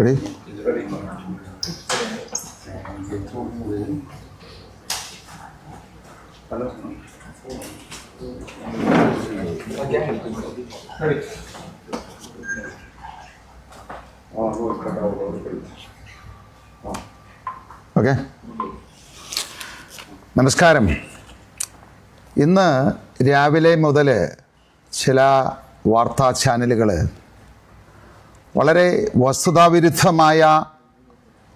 Ready okay നമസ്കാരം. ഇന്ന് രാവിലെ മുതൽ ചില വാർത്താ ചാനലുകൾ വളരെ വസ്തുതാവിരുദ്ധമായ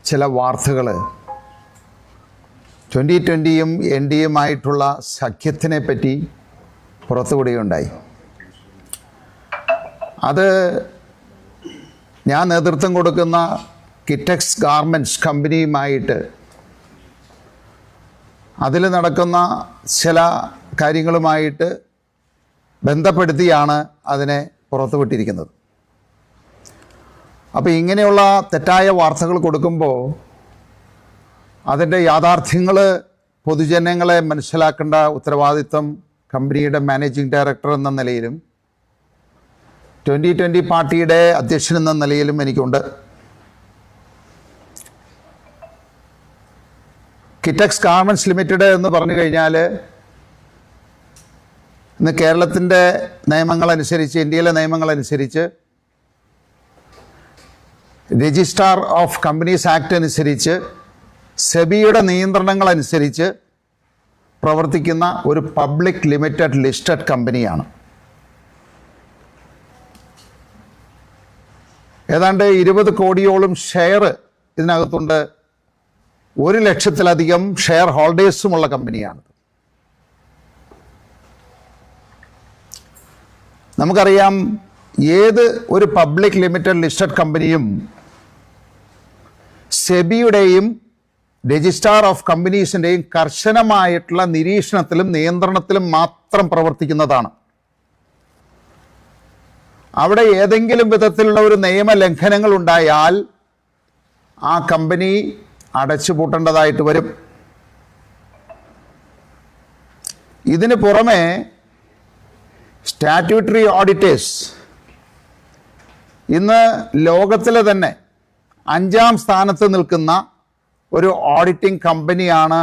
ചില വാർത്തകൾ ട്വന്റി ട്വന്റിയും എൻ ഡി എമ്മായിട്ടുള്ള സഖ്യത്തിനെ പറ്റി പുറത്തുവിടുകയുണ്ടായി. അത് ഞാൻ നേതൃത്വം കൊടുക്കുന്ന കിറ്റക്സ് ഗാർമെന്റ്സ് കമ്പനിയുമായിട്ട് അതിൽ നടക്കുന്ന ചില കാര്യങ്ങളുമായിട്ട് ബന്ധപ്പെടുത്തിയാണ് അതിനെ പുറത്തുവിട്ടിരിക്കുന്നത്. അപ്പോൾ ഇങ്ങനെയുള്ള തെറ്റായ വാർത്തകൾ കൊടുക്കുമ്പോൾ അതിന്റെ യാഥാർത്ഥ്യങ്ങൾ പൊതുജനങ്ങളെ മനസ്സിലാക്കേണ്ട ഉത്തരവാദിത്വം കമ്പനിയുടെ മാനേജിംഗ് ഡയറക്ടർ എന്ന നിലയിലും ട്വന്റി ട്വന്റി പാർട്ടിയുടെ അധ്യക്ഷൻ എന്ന നിലയിലും എനിക്കുണ്ട്. കിറ്റക്സ് ഗാർമെന്റ്സ് ലിമിറ്റഡ് എന്ന് പറഞ്ഞു കഴിഞ്ഞാൽ ഇന്ന് കേരളത്തിന്റെ നിയമങ്ങളനുസരിച്ച് ഇന്ത്യയിലെ നിയമങ്ങളനുസരിച്ച് രജിസ്ട്രാർ ഓഫ് കമ്പനീസ് ആക്ട് അനുസരിച്ച് സെബിയുടെ നിയന്ത്രണങ്ങൾ അനുസരിച്ച് പ്രവർത്തിക്കുന്ന ഒരു പബ്ലിക് ലിമിറ്റഡ് ലിസ്റ്റഡ് കമ്പനിയാണ്. ഏതാണ്ട് ഇരുപത് കോടിയോളം ഷെയർ ഇതിനകത്തുണ്ട്. ഒരു ലക്ഷത്തിലധികം ഷെയർ ഹോൾഡേഴ്സുമുള്ള കമ്പനിയാണ്. നമുക്കറിയാം ഏത് ഒരു പബ്ലിക് ലിമിറ്റഡ് ലിസ്റ്റഡ് കമ്പനിയും സെബിയുടെയും രജിസ്ട്രാർ ഓഫ് കമ്പനീസിന്റെയും കർശനമായിട്ടുള്ള നിരീക്ഷണത്തിലും നിയന്ത്രണത്തിലും മാത്രം പ്രവർത്തിക്കുന്നതാണ്. അവിടെ ഏതെങ്കിലും വിധത്തിലുള്ള ഒരു നിയമലംഘനങ്ങൾ ഉണ്ടായാൽ ആ കമ്പനി അടച്ചുപൂട്ടേണ്ടതായിട്ട് വരും. ഇതിന് പുറമെ സ്റ്റാറ്റ്യൂട്ടറി ഓഡിറ്റേഴ്സ് ഇന്ന് ലോകത്തിലെ തന്നെ അഞ്ചാം സ്ഥാനത്ത് നിൽക്കുന്ന ഒരു ഓഡിറ്റിംഗ് കമ്പനിയാണ്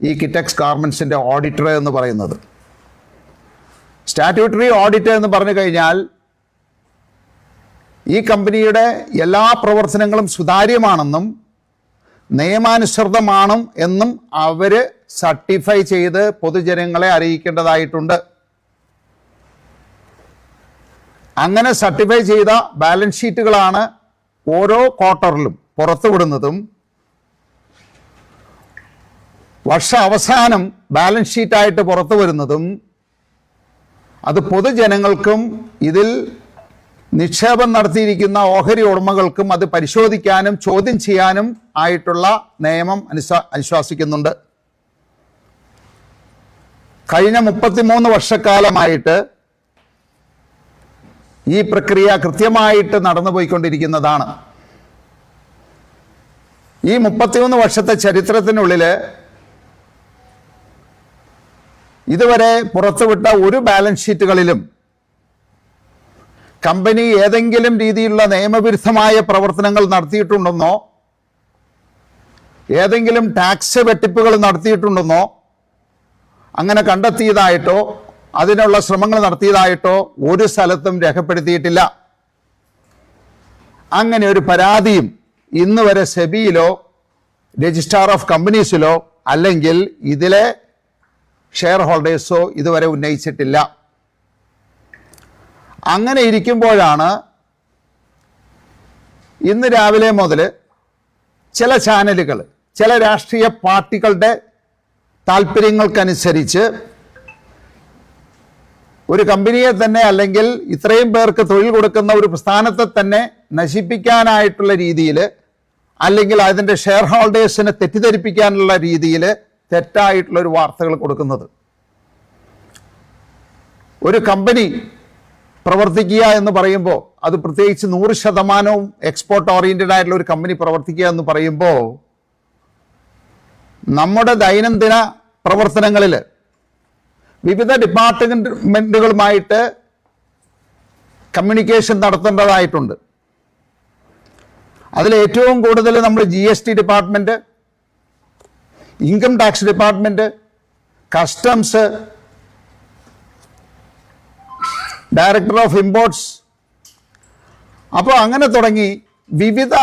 ഈ കിറ്റക്സ് ഗാർമെൻസിന്റെ ഓഡിറ്റർ എന്ന് പറയുന്നത്. സ്റ്റാറ്റ്യൂട്ടറി ഓഡിറ്റർ എന്ന് പറഞ്ഞു കഴിഞ്ഞാൽ ഈ കമ്പനിയുടെ എല്ലാ പ്രവർത്തനങ്ങളും സുതാര്യമാണെന്നും നിയമാനുസൃതമാണ് എന്നും അവർ സർട്ടിഫൈ ചെയ്ത് പൊതുജനങ്ങളെ അറിയിക്കേണ്ടതായിട്ടുണ്ട്. അങ്ങനെ സർട്ടിഫൈ ചെയ്ത ബാലൻസ് ഷീറ്റുകളാണ് ഓരോ ക്വാർട്ടറിലും പുറത്തുവിടുന്നതും വർഷ അവസാനം ബാലൻസ് ഷീറ്റായിട്ട് പുറത്തു വരുന്നതും അത് പൊതുജനങ്ങൾക്കും ഇതിൽ നിക്ഷേപം നടത്തിയിരിക്കുന്ന ഓഹരി ഉടമകൾക്കും അത് പരിശോധിക്കാനും ചോദ്യം ചെയ്യാനും ആയിട്ടുള്ള നിയമം അനുശാ അനുശാസിക്കുന്നുണ്ട്. കഴിഞ്ഞ മുപ്പത്തിമൂന്ന് വർഷക്കാലമായിട്ട് ഈ പ്രക്രിയ കൃത്യമായിട്ട് നടന്നുപോയിക്കൊണ്ടിരിക്കുന്നതാണ്. ഈ മുപ്പത്തിയൊന്ന് വർഷത്തെ ചരിത്രത്തിനുള്ളിൽ ഇതുവരെ പുറത്തുവിട്ട ഒരു ബാലൻസ് ഷീറ്റുകളിലും കമ്പനി ഏതെങ്കിലും രീതിയിലുള്ള നിയമവിരുദ്ധമായ പ്രവർത്തനങ്ങൾ നടത്തിയിട്ടുണ്ടെന്നോ ഏതെങ്കിലും ടാക്സ് വെട്ടിപ്പുകൾ നടത്തിയിട്ടുണ്ടെന്നോ അങ്ങനെ കണ്ടെത്തിയതായിട്ടോ അതിനുള്ള ശ്രമങ്ങൾ നടത്തിയതായിട്ടോ ഒരു സ്ഥലത്തും രേഖപ്പെടുത്തിയിട്ടില്ല. അങ്ങനെ ഒരു പരാതിയും ഇന്ന് വരെ സെബിയിലോ രജിസ്ട്രാർ ഓഫ് കമ്പനീസിലോ അല്ലെങ്കിൽ ഇതിലെ ഷെയർ ഹോൾഡേഴ്സോ ഇതുവരെ ഉന്നയിച്ചിട്ടില്ല. അങ്ങനെ ഇരിക്കുമ്പോഴാണ് ഇന്ന് രാവിലെ മുതൽ ചില ചാനലുകൾ ചില രാഷ്ട്രീയ പാർട്ടികളുടെ താല്പര്യങ്ങൾക്കനുസരിച്ച് ഒരു കമ്പനിയെ തന്നെ അല്ലെങ്കിൽ ഇത്രയും പേർക്ക് തൊഴിൽ കൊടുക്കുന്ന ഒരു പ്രസ്ഥാനത്തെ തന്നെ നശിപ്പിക്കാനായിട്ടുള്ള രീതിയിൽ അല്ലെങ്കിൽ അതിന്റെ ഷെയർ ഹോൾഡേഴ്സിനെ തെറ്റിദ്ധരിപ്പിക്കാനുള്ള രീതിയിൽ തെറ്റായിട്ടുള്ള ഒരു വാർത്തകൾ കൊടുക്കുന്നത്. ഒരു കമ്പനി പ്രവർത്തിക്കുക എന്ന് പറയുമ്പോൾ അത് പ്രത്യേകിച്ച് നൂറ് ശതമാനവും എക്സ്പോർട്ട് ഓറിയന്റഡ് ആയിട്ടുള്ള ഒരു കമ്പനി പ്രവർത്തിക്കുക എന്ന് പറയുമ്പോൾ നമ്മുടെ ദൈനംദിന പ്രവർത്തനങ്ങളിൽ വിവിധ ഡിപ്പാർട്ട്മെന്റുകളുമായിട്ട് കമ്മ്യൂണിക്കേഷൻ നടത്തേണ്ടതായിട്ടുണ്ട്. അതിൽ ഏറ്റവും കൂടുതൽ നമ്മൾ G S T department income tax department customs director of imports. അപ്പോൾ അങ്ങനെ തുടങ്ങി വിവിധ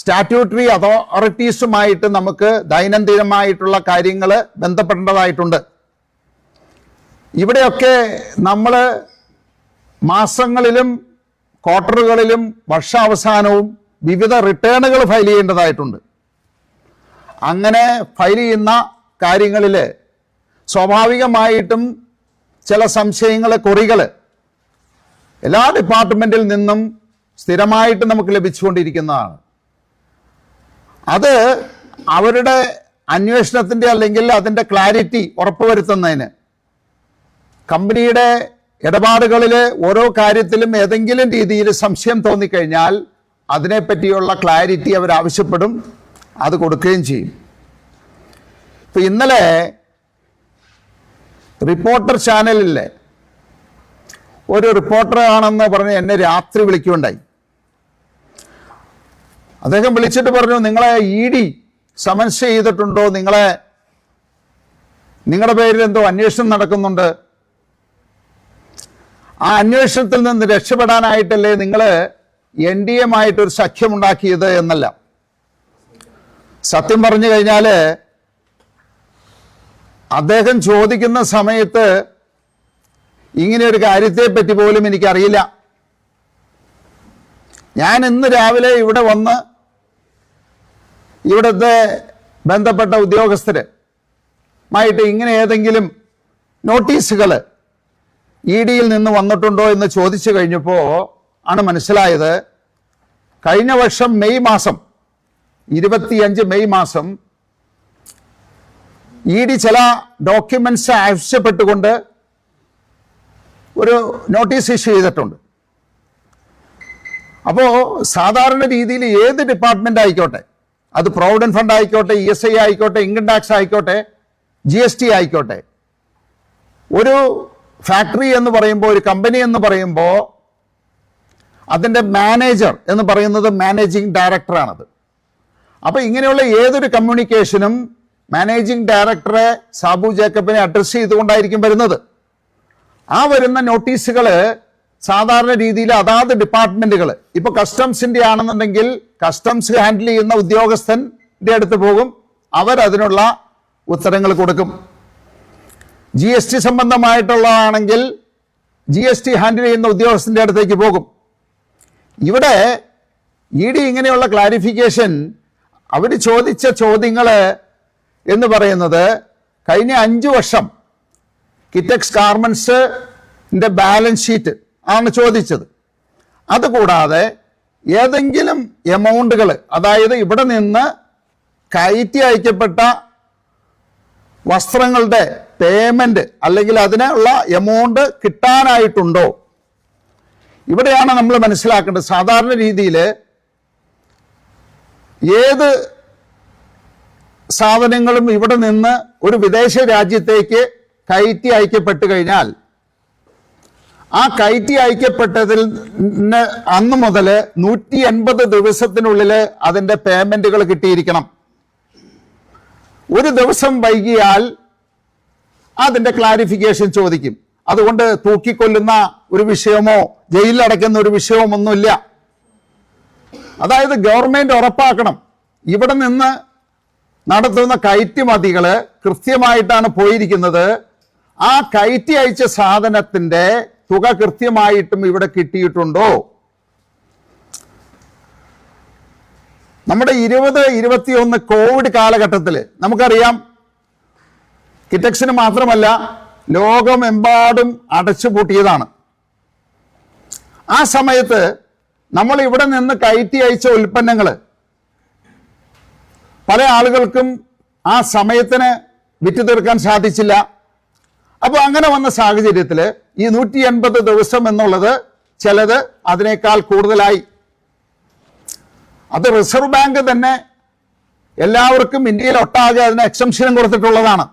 സ്റ്റാറ്റ്യൂട്ടറി അതോറിറ്റീസുമായിട്ട് നമുക്ക് ദൈനംദിനമായിട്ടുള്ള കാര്യങ്ങൾ ബന്ധപ്പെടേണ്ടതായിട്ടുണ്ട്. ഇവിടെയൊക്കെ നമ്മൾ മാസങ്ങളിലും ക്വാർട്ടറുകളിലും വർഷാവസാനവും വിവിധ റിട്ടേണുകൾ ഫയൽ ചെയ്യേണ്ടതായിട്ടുണ്ട്. അങ്ങനെ ഫയൽ ചെയ്യുന്ന കാര്യങ്ങളിൽ സ്വാഭാവികമായിട്ടും ചില സംശയങ്ങളെ കുറികൾ എല്ലാ ഡിപ്പാർട്ട്മെന്റിൽ നിന്നും സ്ഥിരമായിട്ട് നമുക്ക് ലഭിച്ചുകൊണ്ടിരിക്കുന്നതാണ്. അത് അവരുടെ അന്വേഷണത്തിന്റെ അല്ലെങ്കിൽ അതിന്റെ ക്ലാരിറ്റി ഉറപ്പുവരുത്തുന്നതിന് കമ്പനിയുടെ ഇടപാടുകളിൽ ഓരോ കാര്യത്തിലും ഏതെങ്കിലും രീതിയിൽ സംശയം തോന്നിക്കഴിഞ്ഞാൽ അതിനെപ്പറ്റിയുള്ള ക്ലാരിറ്റി അവർ ആവശ്യപ്പെടും അത് കൊടുക്കുകയും ചെയ്യും. ഇപ്പം ഇന്നലെ റിപ്പോർട്ടർ ചാനലിലെ ഒരു റിപ്പോർട്ടർ ആണെന്ന് പറഞ്ഞ് എന്നെ രാത്രി വിളിക്കുകയുണ്ടായി. അദ്ദേഹം വിളിച്ചിട്ട് പറഞ്ഞു നിങ്ങളെ ഇ ഡി സമൻസ് ചെയ്തിട്ടുണ്ടോ? നിങ്ങളെ നിങ്ങളുടെ പേരിൽ എന്തോ അന്വേഷണം നടക്കുന്നുണ്ട്. ആ അന്വേഷണത്തിൽ നിന്ന് രക്ഷപ്പെടാനായിട്ടല്ലേ നിങ്ങൾ എൻ ഡി എമായിട്ടൊരു സഖ്യമുണ്ടാക്കിയത് എന്നല്ല. സത്യം പറഞ്ഞു കഴിഞ്ഞാൽ അദ്ദേഹം ചോദിക്കുന്ന സമയത്ത് ഇങ്ങനെ ഒരു കാര്യത്തെ പറ്റി പോലും എനിക്കറിയില്ല. ഞാൻ ഇന്ന് രാവിലെ ഇവിടെ വന്ന് ഇവിടുത്തെ ബന്ധപ്പെട്ട ഉദ്യോഗസ്ഥര് മായിട്ട് ഇങ്ങനെ ഏതെങ്കിലും നോട്ടീസുകൾ ഇ ഡിയിൽ നിന്ന് വന്നിട്ടുണ്ടോ എന്ന് ചോദിച്ചു കഴിഞ്ഞപ്പോൾ ആണ് മനസ്സിലായത് കഴിഞ്ഞ വർഷം മെയ് മാസം ഇരുപത്തിയഞ്ച് മെയ് മാസം ഇ ഡി ചില ഡോക്യുമെന്റ്സ് ആവശ്യപ്പെട്ടുകൊണ്ട് ഒരു നോട്ടീസ് ഇഷ്യൂ ചെയ്തിട്ടുണ്ട്. അപ്പോൾ സാധാരണ രീതിയിൽ ഏത് ഡിപ്പാർട്ട്മെന്റ് ആയിക്കോട്ടെ അത് പ്രൊവിഡന്റ് ഫണ്ട് ആയിക്കോട്ടെ ഇ എസ് ഐ ആയിക്കോട്ടെ ഇൻകം ടാക്സ് ആയിക്കോട്ടെ ജി എസ് ടി ആയിക്കോട്ടെ ഒരു ഫാക്ടറി എന്ന് പറയുമ്പോൾ ഒരു കമ്പനി എന്ന് പറയുമ്പോൾ അതിന്റെ മാനേജർ എന്ന് പറയുന്നത് മാനേജിങ് ഡയറക്ടറാണത് അപ്പോൾ ഇങ്ങനെയുള്ള ഏതൊരു കമ്മ്യൂണിക്കേഷനും മാനേജിങ് ഡയറക്ടറെ സാബു ജേക്കബിനെ അഡ്രസ്സ് ചെയ്തുകൊണ്ടായിരിക്കും വരുന്നത്. ആ വരുന്ന നോട്ടീസുകൾ സാധാരണ രീതിയിൽ അതാത് ഡിപ്പാർട്ട്മെന്റുകൾ ഇപ്പൊ കസ്റ്റംസിന്റെ ആണെന്നുണ്ടെങ്കിൽ കസ്റ്റംസ് ഹാൻഡിൽ ചെയ്യുന്ന ഉദ്യോഗസ്ഥന്റെ അടുത്ത് പോകും. അവരതിനുള്ള ഉത്തരങ്ങൾ കൊടുക്കും. ജി എസ് ടി സംബന്ധമായിട്ടുള്ളതാണെങ്കിൽ ജി എസ് ടി ഹാൻഡിൽ ചെയ്യുന്ന ഉദ്യോഗസ്ഥന്റെ അടുത്തേക്ക് പോകും. ഇവിടെ ഇ ഡി ഇങ്ങനെയുള്ള ക്ലാരിഫിക്കേഷൻ അവർ ചോദിച്ച ചോദ്യങ്ങൾ എന്ന് പറയുന്നത് കഴിഞ്ഞ അഞ്ച് വർഷം കിറ്റക്സ് ഗാർമെന്റ്സിന്റെ ബാലൻസ് ഷീറ്റ് ആണ് ചോദിച്ചത്. അതുകൂടാതെ ഏതെങ്കിലും എമൗണ്ടുകൾ അതായത് ഇവിടെ നിന്ന് കയറ്റി അയക്കപ്പെട്ട വസ്ത്രങ്ങളുടെ പേയ്മെന്റ് അല്ലെങ്കിൽ അതിനുള്ള എമൗണ്ട് കിട്ടാനായിട്ടുണ്ടോ? ഇവിടെയാണ് നമ്മൾ മനസ്സിലാക്കേണ്ടത്. സാധാരണ രീതിയിൽ ഏത് സാധനങ്ങളും ഇവിടെ നിന്ന് ഒരു വിദേശ രാജ്യത്തേക്ക് കയറ്റി അയക്കപ്പെട്ട് കഴിഞ്ഞാൽ ആ കയറ്റി അയക്കപ്പെട്ടതിൽ അന്ന് മുതൽ നൂറ്റി എൺപത് ദിവസത്തിനുള്ളിൽ അതിന്റെ പേയ്മെന്റുകൾ കിട്ടിയിരിക്കണം. ഒരു ദിവസം വൈകിയാൽ അതിന്റെ ക്ലാരിഫിക്കേഷൻ ചോദിക്കും. അതുകൊണ്ട് തൂക്കിക്കൊല്ലുന്ന ഒരു വിഷയമോ ജയിലിലടയ്ക്കുന്ന ഒരു വിഷയമോ ഒന്നുമില്ല അതായത് ഗവൺമെന്റ് ഉറപ്പാക്കണം. ഇവിടെ നിന്ന് നടത്തുന്ന കയറ്റുമതികൾ കൃത്യമായിട്ടാണ് പോയിരിക്കുന്നത്. ആ കയറ്റി അയച്ച സാധനത്തിന്റെ തുക കൃത്യമായിട്ടും ഇവിടെ കിട്ടിയിട്ടുണ്ടോ? നമ്മുടെ ഇരുപത് ഇരുപത്തിയൊന്ന് കോവിഡ് കാലഘട്ടത്തിൽ നമുക്കറിയാം കിറ്റക്സിന് മാത്രമല്ല ലോകമെമ്പാടും അടച്ചുപൂട്ടിയതാണ്. ആ സമയത്ത് നമ്മൾ ഇവിടെ നിന്ന് കയറ്റി അയച്ച ഉൽപ്പന്നങ്ങൾ പല ആളുകൾക്കും ആ സമയത്തിന് വിറ്റു തീർക്കാൻ സാധിച്ചില്ല. അപ്പോൾ അങ്ങനെ വന്ന സാഹചര്യത്തിൽ ഈ നൂറ്റി എൺപത് ദിവസം എന്നുള്ളത് ചിലത് അതിനേക്കാൾ കൂടുതലായി. അത് റിസർവ് ബാങ്ക് തന്നെ എല്ലാവർക്കും ഇന്ത്യയിൽ ഒട്ടാകെ അതിന് എക്സംഷനും കൊടുത്തിട്ടുള്ളതാണ്.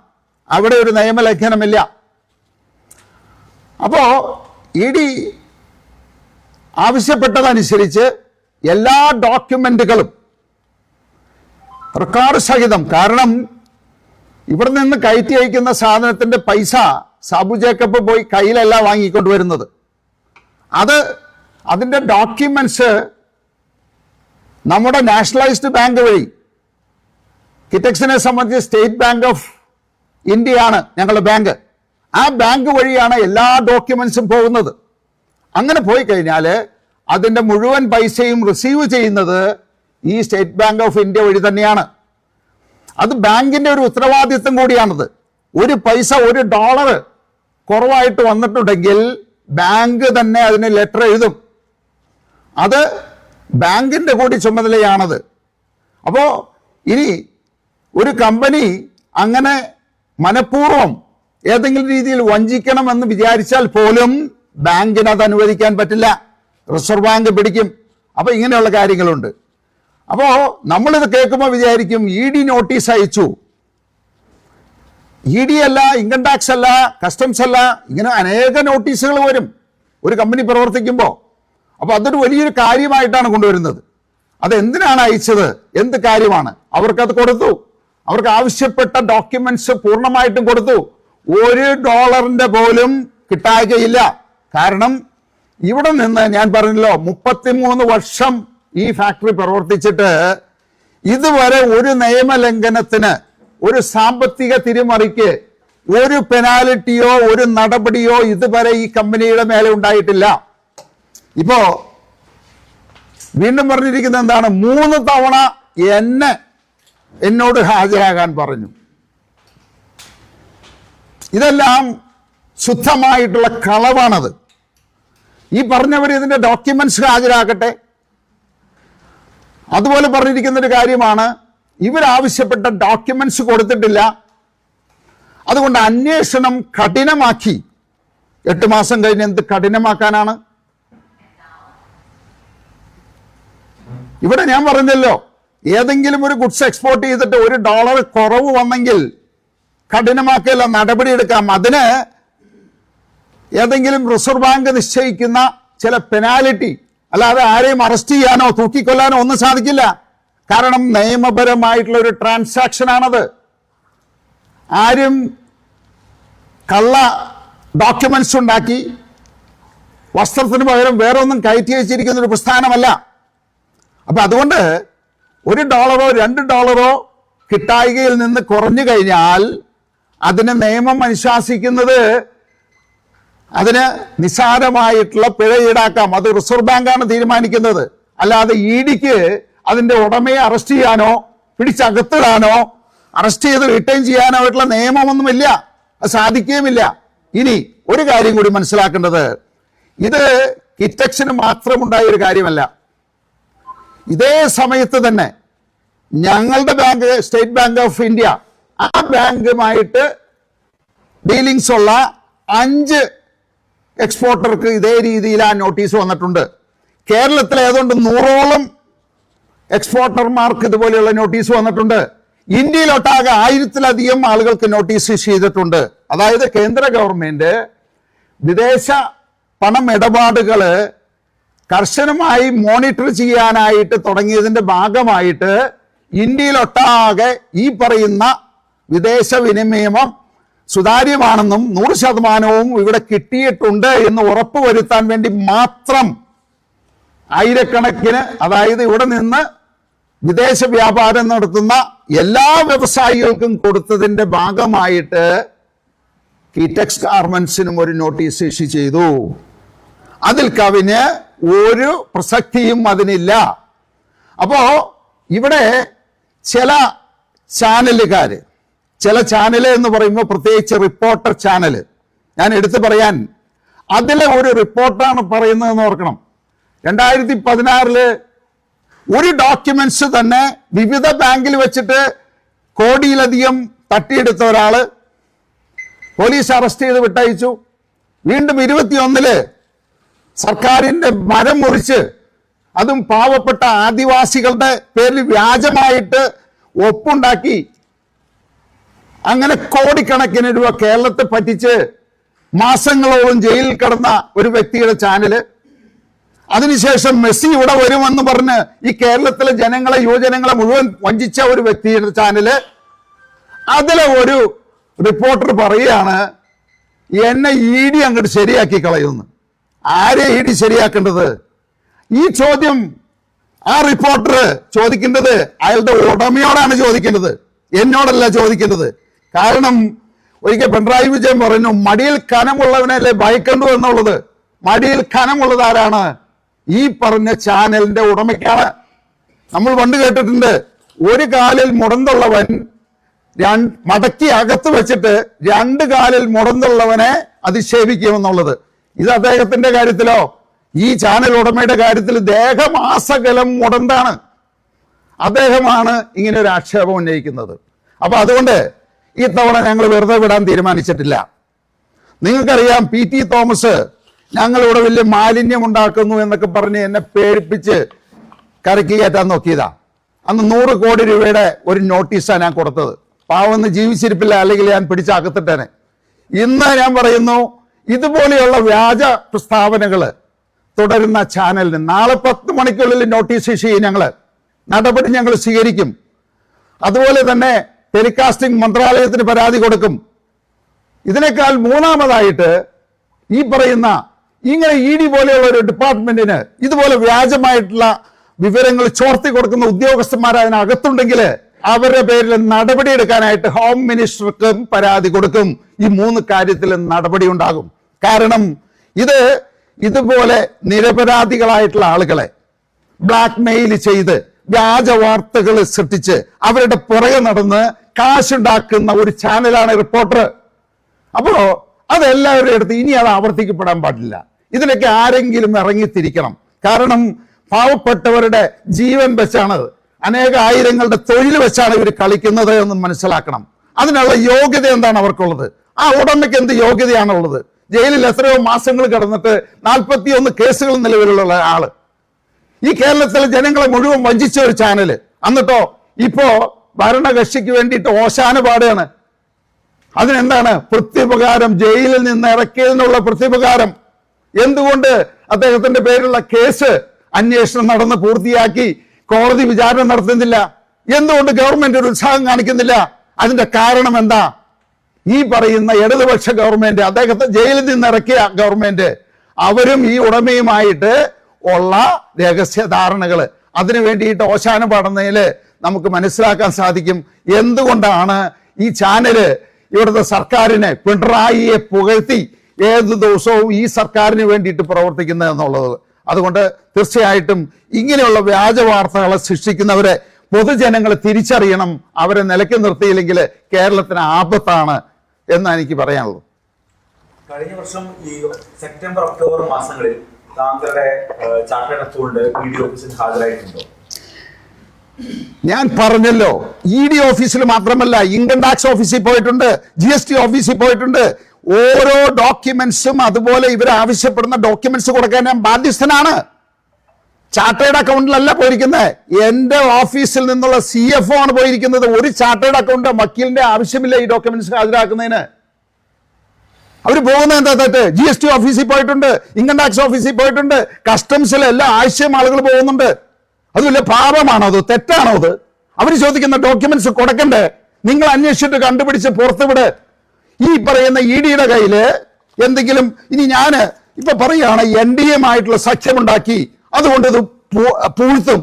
അവിടെ ഒരു നിയമലംഘനമില്ല. അപ്പോൾ ഇ ഡി ആവശ്യപ്പെട്ടതനുസരിച്ച് എല്ലാ ഡോക്യുമെന്റുകളും റെക്കോർഡ് സഹിതം കാരണം ഇവിടെ നിന്ന് കയറ്റി അയക്കുന്ന സാധനത്തിന്റെ പൈസ സാബു ജേക്കബ് പോയി കയ്യിലല്ല വാങ്ങിക്കൊണ്ടുവരുന്നത്. അത് അതിന്റെ ഡോക്യുമെന്റ്സ് നമ്മുടെ നാഷണലൈസ്ഡ് ബാങ്ക് വഴി കിറ്റക്സിനെ സംബന്ധിച്ച് സ്റ്റേറ്റ് ബാങ്ക് ഓഫ് ഇന്ത്യയാണ് ഞങ്ങളുടെ ബാങ്ക്. ആ ബാങ്ക് വഴിയാണ് എല്ലാ ഡോക്യുമെന്റ്സും പോകുന്നത്. അങ്ങനെ പോയി കഴിഞ്ഞാൽ അതിന്റെ മുഴുവൻ പൈസയും റിസീവ് ചെയ്യുന്നത് ഈ സ്റ്റേറ്റ് ബാങ്ക് ഓഫ് ഇന്ത്യ വഴി തന്നെയാണ്. അത് ബാങ്കിന്റെ ഒരു ഉത്തരവാദിത്വം കൂടിയാണത്. ഒരു പൈസ ഒരു ഡോളർ കുറവായിട്ട് വന്നിട്ടുണ്ടെങ്കിൽ ബാങ്ക് തന്നെ അതിന് ലെറ്റർ എഴുതും. അത് ബാങ്കിന്റെ കൂടി ചുമതലയാണത്. അപ്പോൾ ഇനി ഒരു കമ്പനി അങ്ങനെ മനഃപൂർവം ഏതെങ്കിലും രീതിയിൽ വഞ്ചിക്കണമെന്ന് വിചാരിച്ചാൽ പോലും ബാങ്കിന് അത് അനുവദിക്കാൻ പറ്റില്ല. റിസർവ് ബാങ്ക് പിടിക്കും. അപ്പോൾ ഇങ്ങനെയുള്ള കാര്യങ്ങളുണ്ട്. അപ്പോൾ നമ്മളിത് കേൾക്കുമ്പോൾ വിചാരിക്കും ഇ ഡി നോട്ടീസ് അയച്ചു. ഇ ഡി അല്ല ഇൻകം ടാക്സ് അല്ല കസ്റ്റംസ് അല്ല ഇങ്ങനെ അനേക നോട്ടീസുകൾ വരും. ഒരു കമ്പനി പ്രവർത്തിക്കുമ്പോൾ അപ്പൊ അതൊരു വലിയൊരു കാര്യമായിട്ടാണ് കൊണ്ടുവരുന്നത്. അത് എന്തിനാണ് അയച്ചത്? എന്ത് കാര്യമാണ്? അവർക്കത് കൊടുത്തു. അവർക്ക് ആവശ്യപ്പെട്ട ഡോക്യുമെന്റ്സ് പൂർണമായിട്ടും കൊടുത്തു. ഒരു ഡോളറിന്റെ പോലും കിട്ടായകയില്ല. കാരണം ഇവിടെ നിന്ന് ഞാൻ പറഞ്ഞല്ലോ മുപ്പത്തിമൂന്ന് വർഷം ഈ ഫാക്ടറി പ്രവർത്തിച്ചിട്ട് ഇതുവരെ ഒരു നിയമലംഘനത്തിന് ഒരു സാമ്പത്തിക തിരിമറിക്ക് ഒരു പെനാലിറ്റിയോ ഒരു നടപടിയോ ഇതുവരെ ഈ കമ്പനിയുടെ മേലെ ഉണ്ടായിട്ടില്ല. ഇപ്പോ വീണ്ടും പറഞ്ഞിരിക്കുന്നത് എന്താണ്? മൂന്ന് തവണ എന്നെ എന്നോട് ഹാജരാകാൻ പറഞ്ഞു. ഇതെല്ലാം ശുദ്ധമായിട്ടുള്ള കളവാണത്. ഈ പറഞ്ഞവർ ഇതിന്റെ ഡോക്യുമെന്റ്സ് ഹാജരാക്കട്ടെ. അതുപോലെ പറഞ്ഞിരിക്കുന്ന ഒരു കാര്യമാണ് ഇവരാവശ്യപ്പെട്ട ഡോക്യുമെന്റ്സ് കൊടുത്തിട്ടില്ല. അതുകൊണ്ട് അന്വേഷണം കഠിനമാക്കി. എട്ട് മാസം കഴിഞ്ഞ് എന്ത് കഠിനമാക്കാനാണ്? ഇവിടെ ഞാൻ പറഞ്ഞല്ലോ ഏതെങ്കിലും ഒരു ഗുഡ്സ് എക്സ്പോർട്ട് ചെയ്തിട്ട് ഒരു ഡോളർ കുറവ് വന്നെങ്കിൽ കഠിനമാക്കിയല്ല നടപടിയെടുക്കാം അതിന് ഏതെങ്കിലും റിസർവ് ബാങ്ക് നിശ്ചയിക്കുന്ന ചില പെനാലിറ്റി അല്ലാതെ ആരെയും അറസ്റ്റ് ചെയ്യാനോ തൂക്കിക്കൊല്ലാനോ ഒന്നും സാധിക്കില്ല. കാരണം നിയമപരമായിട്ടുള്ള ഒരു ട്രാൻസാക്ഷൻ ആണത്. ആരും കള്ള ഡോക്യുമെന്റ്സ് ഉണ്ടാക്കി വസ്ത്രത്തിന് പകരം വേറെ ഒന്നും കയറ്റി വെച്ചിരിക്കുന്ന ഒരു പ്രസ്ഥാനമല്ല. അപ്പൊ അതുകൊണ്ട് ഒരു ഡോളറോ രണ്ട് ഡോളറോ കിട്ടായികയിൽ നിന്ന് കുറഞ്ഞു കഴിഞ്ഞാൽ അതിന് നിയമം അനുശാസിക്കുന്നത് അതിന് നിസ്സാരമായിട്ടുള്ള പിഴ ഈടാക്കാം. അത് റിസർവ് ബാങ്കാണ് തീരുമാനിക്കുന്നത്. അല്ലാതെ ഇ ഡിക്ക് അതിന്റെ ഉടമയെ അറസ്റ്റ് ചെയ്യാനോ പിടിച്ചകത്തിടാനോ അറസ്റ്റ് ചെയ്ത് റിട്ടേൺ ചെയ്യാനോ ആയിട്ടുള്ള നിയമമൊന്നുമില്ല. അത് സാധിക്കുകയുമില്ല. ഇനി ഒരു കാര്യം കൂടി മനസ്സിലാക്കേണ്ടത്. ഇത് കിറ്റക്സിന് മാത്രമുണ്ടായ ഒരു കാര്യമല്ല. ഇതേ സമയത്ത് തന്നെ ഞങ്ങളുടെ bank State Bank of India ആ ബാങ്കുമായിട്ട് ഡീലിങ്സ് ഉള്ള അഞ്ച് എക്സ്പോർട്ടർക്ക് ഇതേ രീതിയിൽ ആ നോട്ടീസ് വന്നിട്ടുണ്ട്. കേരളത്തിൽ ഏതുകൊണ്ട് നൂറോളം എക്സ്പോർട്ടർമാർക്ക് ഇതുപോലെയുള്ള നോട്ടീസ് വന്നിട്ടുണ്ട്. ഇന്ത്യയിലൊട്ടാകെ ആയിരത്തിലധികം ആളുകൾക്ക് നോട്ടീസ് ചെയ്തിട്ടുണ്ട്. അതായത് കേന്ദ്ര ഗവൺമെന്റ് വിദേശ പണം ഇടപാടുകൾ കർശനമായി മോണിറ്റർ ചെയ്യാനായിട്ട് തുടങ്ങിയതിന്റെ ഭാഗമായിട്ട് ഇന്ത്യയിലൊട്ടാകെ ഈ പറയുന്ന വിദേശ വിനിമയം സുതാര്യമാണെന്നും നൂറ് ശതമാനവും ഇവിടെ കിട്ടിയിട്ടുണ്ട് എന്ന് ഉറപ്പ് വരുത്താൻ വേണ്ടി മാത്രം ആയിരക്കണക്കിന് അതായത് ഇവിടെ നിന്ന് വിദേശ വ്യാപാരം നടത്തുന്ന എല്ലാ വ്യവസായികൾക്കും കൊടുത്തതിന്റെ ഭാഗമായിട്ട് കീറ്റക്സ് ഗാർമെന്റ്സിനും ഒരു നോട്ടീസ് ഇഷ്യൂ ചെയ്തു. അതിൽ കവിഞ്ഞ് ഒരു പ്രസക്തിയും അതിനില്ല. അപ്പോൾ ഇവിടെ ചില ചാനലുകാർ ചില ചാനൽ എന്ന് പറയുമ്പോൾ പ്രത്യേകിച്ച് റിപ്പോർട്ടർ ചാനൽ ഞാൻ എടുത്തു പറയാൻ അതിലെ ഒരു റിപ്പോർട്ടാണ് പറയുന്നതെന്ന് ഓർക്കണം. രണ്ടായിരത്തി പതിനാറിൽ ഒരു ഡോക്യുമെന്റ്സ് തന്നെ വിവിധ ബാങ്കിൽ വെച്ചിട്ട് കോടിയിലധികം തട്ടിയെടുത്ത ഒരാൾ പോലീസ് അറസ്റ്റ് ചെയ്ത് വിട്ടയച്ചു. വീണ്ടും ഇരുപത്തിയൊന്നിൽ സർക്കാരിന്റെ മരം മുറിച്ച് അതും പാവപ്പെട്ട ആദിവാസികളുടെ പേരിൽ വ്യാജമായിട്ട് ഒപ്പുണ്ടാക്കി അങ്ങനെ കോടിക്കണക്കിന് രൂപ കേരളത്തെ പറ്റിച്ച് മാസങ്ങളോളം ജയിലിൽ കിടന്ന ഒരു വ്യക്തിയുടെ ചാനൽ. അതിനുശേഷം മെസ്സി ഇവിടെ വരുമെന്ന് പറഞ്ഞ് ഈ കേരളത്തിലെ ജനങ്ങളെ യുവജനങ്ങളെ മുഴുവൻ വഞ്ചിച്ച ഒരു വ്യക്തിയുടെ ചാനൽ. അതിലെ ഒരു റിപ്പോർട്ടർ പറയുകയാണ് എന്നെ ഇ ഡി അങ്ങോട്ട് ശരിയാക്കി കളയുന്നു ആരെ ഇ ഡി ശരിയാക്കേണ്ടത്? ഈ ചോദ്യം ആ റിപ്പോർട്ടർ ചോദിക്കേണ്ടത് അയാളുടെ ഉടമയോടാണ് ചോദിക്കേണ്ടത്. എന്നോടല്ല ചോദിക്കേണ്ടത്. കാരണം ഒരിക്കൽ പിണറായി വിജയൻ പറഞ്ഞു മടിയിൽ കനമുള്ളവനല്ലേ ഭയക്കണ്ടു എന്നുള്ളത്? മടിയിൽ കനമുള്ളത് ആരാണ്? ഈ പറഞ്ഞ ചാനലിന്റെ ഉടമയ്ക്കാണ്. നമ്മൾ പണ്ട് കേട്ടിട്ടുണ്ട് ഒരു കാലിൽ മുടന്തുള്ളവൻ മടക്കി അകത്ത് വെച്ചിട്ട് രണ്ട് കാലിൽ മുടന്തുള്ളവനെ അധിക്ഷേപിക്കുമെന്നുള്ളത് ഇത് അദ്ദേഹത്തിന്റെ കാര്യത്തിലോ? ഈ ചാനൽ ഉടമയുടെ കാര്യത്തിൽ ദേഹമാസകലം മുടന്താണ്. അദ്ദേഹമാണ് ഇങ്ങനെ ഒരു ആക്ഷേപം ഉന്നയിക്കുന്നത്. അപ്പൊ അതുകൊണ്ട് ഇത്തവണ ഞങ്ങൾ വെറുതെ വിടാൻ തീരുമാനിച്ചിട്ടില്ല. നിങ്ങൾക്കറിയാം പി ടി തോമസ് ഞങ്ങളിവിടെ വലിയ മാലിന്യം ഉണ്ടാക്കുന്നു എന്നൊക്കെ പറഞ്ഞ് എന്നെ പേടിപ്പിച്ച് കരക്ക് കയറ്റാൻ നോക്കിയതാ. അന്ന് നൂറ് കോടി രൂപയുടെ ഒരു നോട്ടീസാണ് ഞാൻ കൊടുത്തത്. പാവന്ന് ജീവിച്ചിരിപ്പില്ല അല്ലെങ്കിൽ ഞാൻ പിടിച്ചകത്തിട്ടേനെ ഇന്ന് ഞാൻ പറയുന്നു ഇതുപോലെയുള്ള വ്യാജ പ്രസ്താവനകൾ തുടരുന്ന ചാനലിന് നാളെ പത്ത് മണിക്കുള്ളിൽ നോട്ടീസ് ചെയ്യും ഞങ്ങൾ നടപടി ഞങ്ങൾ സ്വീകരിക്കും. അതുപോലെ തന്നെ ടെലികാസ്റ്റിംഗ് മന്ത്രാലയത്തിന് പരാതി കൊടുക്കും. ഇതിനേക്കാൾ മൂന്നാമതായിട്ട് ഈ പറയുന്ന ഇങ്ങനെ ഇ ഡി പോലെയുള്ള ഒരു ഡിപ്പാർട്ട്മെന്റിന് ഇതുപോലെ വ്യാജമായിട്ടുള്ള വിവരങ്ങൾ ചോർത്തി കൊടുക്കുന്ന ഉദ്യോഗസ്ഥന്മാർ അതിനകത്തുണ്ടെങ്കിൽ അവരുടെ പേരിൽ നടപടി എടുക്കാനായിട്ട് ഹോം മിനിസ്റ്റർക്കും പരാതി കൊടുക്കും. ഈ മൂന്ന് കാര്യത്തിൽ നടപടി ഉണ്ടാകും. കാരണം ഇത് ഇതുപോലെ നിരപരാധികളായിട്ടുള്ള ആളുകളെ ബ്ലാക്ക് മെയിൽ ചെയ്ത് വ്യാജ വാർത്തകൾ സൃഷ്ടിച്ച് അവരുടെ പുറകെ നടന്ന് കാശുണ്ടാക്കുന്ന ഒരു ചാനലാണ് റിപ്പോർട്ടർ അപ്പോ അതെല്ലാവരുടെ അടുത്ത് ഇനി അത് ആവർത്തിക്കപ്പെടാൻ പാടില്ല. ഇതിനൊക്കെ ആരെങ്കിലും ഇറങ്ങിത്തിരിക്കണം. കാരണം പാവപ്പെട്ടവരുടെ ജീവൻ വെച്ചാണ് അനേക ആയിരങ്ങളുടെ തൊഴിൽ വെച്ചാണ് ഇവർ കളിക്കുന്നത് എന്ന് മനസ്സിലാക്കണം. അതിനുള്ള യോഗ്യത എന്താണ് അവർക്കുള്ളത്? ആ ഉടമയ്ക്ക് എന്ത് യോഗ്യതയാണുള്ളത്? ജയിലിൽ എത്രയോ മാസങ്ങൾ കിടന്നിട്ട് നാൽപ്പത്തിയൊന്ന് കേസുകൾ നിലവിലുള്ള ആൾ. ഈ കേരളത്തിലെ ജനങ്ങളെ മുഴുവൻ വഞ്ചിച്ച ഒരു ചാനൽ. എന്നിട്ടോ ഇപ്പോ ഭരണകക്ഷിക്ക് വേണ്ടിയിട്ട് ഓശാന പാടുകയാണ്. അതിനെന്താണ്? പ്രത്യുപകാരം ജയിലിൽ നിന്ന് ഇറക്കിയതിനുള്ള പ്രത്യുപകാരം. എന്തുകൊണ്ട് അദ്ദേഹത്തിന്റെ പേരിലുള്ള കേസ് അന്വേഷണം നടന്ന് പൂർത്തിയാക്കി കോടതി വിചാരണ നടത്തുന്നില്ല? എന്തുകൊണ്ട് ഗവൺമെന്റ് ഒരു ഉത്സാഹം കാണിക്കുന്നില്ല? അതിന്റെ കാരണം എന്താ? ഈ പറയുന്ന ഇടതുപക്ഷ ഗവൺമെന്റ് അദ്ദേഹത്തെ ജയിലിൽ നിന്ന് ഇറക്കിയ ഗവൺമെന്റ് അവരും ഈ ഉടമയുമായിട്ട് ഉള്ള രഹസ്യ ധാരണകൾ അതിനു വേണ്ടിയിട്ട് ഓശാന പാടുന്നതിൽ നമുക്ക് മനസ്സിലാക്കാൻ സാധിക്കും എന്തുകൊണ്ടാണ് ഈ ചാനൽ ഇവിടുത്തെ സർക്കാരിനെ പിണറായിയെ പുകഴ്ത്തി ഏത് ദിവസവും ഈ സർക്കാരിന് വേണ്ടിയിട്ട് പ്രവർത്തിക്കുന്നത് എന്നുള്ളത്. അതുകൊണ്ട് തീർച്ചയായിട്ടും ഇങ്ങനെയുള്ള വ്യാജ വാർത്തകളെ സൃഷ്ടിക്കുന്നവരെ പൊതുജനങ്ങൾ തിരിച്ചറിയണം. അവരെ നിലയ്ക്ക് നിർത്തിയില്ലെങ്കിൽ കേരളത്തിന് ആപത്താണ് എന്നാണ് എനിക്ക് പറയാനുള്ളത്. കഴിഞ്ഞ വർഷം ഈ സെപ്റ്റംബർ ഒക്ടോബർ മാസങ്ങളിൽ താങ്കളുടെ ചാർട്ടേഡ് അക്കൗണ്ട് ഇ ഡി ഓഫീസിൽ ഹാജരായിട്ടുണ്ടോ? ഞാൻ പറഞ്ഞല്ലോ ഇ ഡി ഓഫീസിൽ മാത്രമല്ല ഇൻകം ടാക്സ് ഓഫീസിൽ പോയിട്ടുണ്ട് ജി എസ് ടി ഓഫീസിൽ പോയിട്ടുണ്ട്. ഓരോ ഡോക്യുമെന്റ്സും അതുപോലെ ഇവർ ആവശ്യപ്പെടുന്ന ഡോക്യുമെന്റ്സ് കൊടുക്കാൻ ഞാൻ ബാധ്യസ്ഥനാണ്. ചാർട്ടേഡ് അക്കൗണ്ടിലല്ല പോയിരിക്കുന്നത് എന്റെ ഓഫീസിൽ നിന്നുള്ള സി എഫ് ആണ് പോയിരിക്കുന്നത്. ഒരു ചാർട്ടേഡ് അക്കൗണ്ട് വക്കീലിന്റെ ആവശ്യമില്ല ഈ ഡോക്യുമെന്റ്സ് ഹാജരാക്കുന്നതിന്. അവർ പോകുന്ന എന്താ തെറ്റ്? ജി എസ് ടി ഓഫീസിൽ പോയിട്ടുണ്ട്. ഇൻകം ടാക്സ് ഓഫീസിൽ പോയിട്ടുണ്ട്. കസ്റ്റംസിൽ എല്ലാ ആഴ്ചയും ആളുകൾ പോകുന്നുണ്ട്. അത് വലിയ പാപമാണോ അത്? തെറ്റാണോ അത്? അവർ ചോദിക്കുന്ന ഡോക്യുമെന്റ്സ് കൊടുക്കണ്ടേ? നിങ്ങൾ അന്വേഷിച്ചിട്ട് കണ്ടുപിടിച്ച് പുറത്തുവിട്. ഈ പറയുന്ന ഇ ഡിയുടെ കയ്യിൽ എന്തെങ്കിലും ഇനി ഞാൻ ഇപ്പൊ പറയുകയാണ് എൻ ഡി എമായിട്ടുള്ള സഖ്യമുണ്ടാക്കി. അതുകൊണ്ട് ഇത് പൂഴ്ത്തും.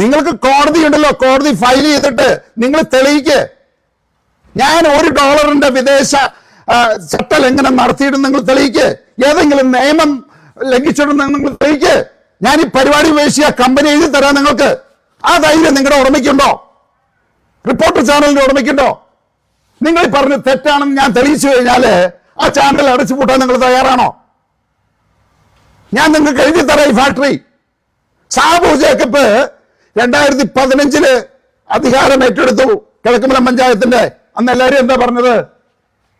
നിങ്ങൾക്ക് കോടതി ഉണ്ടല്ലോ കോടതി ഫയൽ ചെയ്തിട്ട് നിങ്ങൾ തെളിയിക്ക്. ഞാൻ ഒരു ഡോളറിന്റെ വിദേശ ചട്ട ചട്ടലംഘനം നടത്തിയിട്ട് നിങ്ങൾ തെളിയിക്ക്. ഏതെങ്കിലും നിയമം ലംഘിച്ചിട്ടുണ്ടെന്ന് നിങ്ങൾ തെളിയിക്ക്. ഞാൻ ഈ പരിപാടി ഉപേക്ഷിച്ച കമ്പനി എഴുതി തരാം നിങ്ങൾക്ക്. ആ ധൈര്യം നിങ്ങളുടെ ഉടമയ്ക്കുണ്ടോ? റിപ്പോർട്ടർ ചാനലിന്റെ ഉടമയ്ക്കുണ്ടോ? നിങ്ങൾ പറഞ്ഞ് തെറ്റാണെന്ന് ഞാൻ തെളിയിച്ചു കഴിഞ്ഞാൽ ആ ചാനൽ അടച്ചു പൂട്ടാൻ നിങ്ങൾ തയ്യാറാണോ? ഞാൻ നിങ്ങൾക്ക് എഴുതി തരാം ഈ ഫാക്ടറി സാബു ജേക്കബ് രണ്ടായിരത്തി പതിനഞ്ചിൽ അധികാരം ഏറ്റെടുത്തു. കിഴക്കുമല പഞ്ചായത്തിന്റെ. അന്ന് എല്ലാരും എന്താ പറഞ്ഞത്?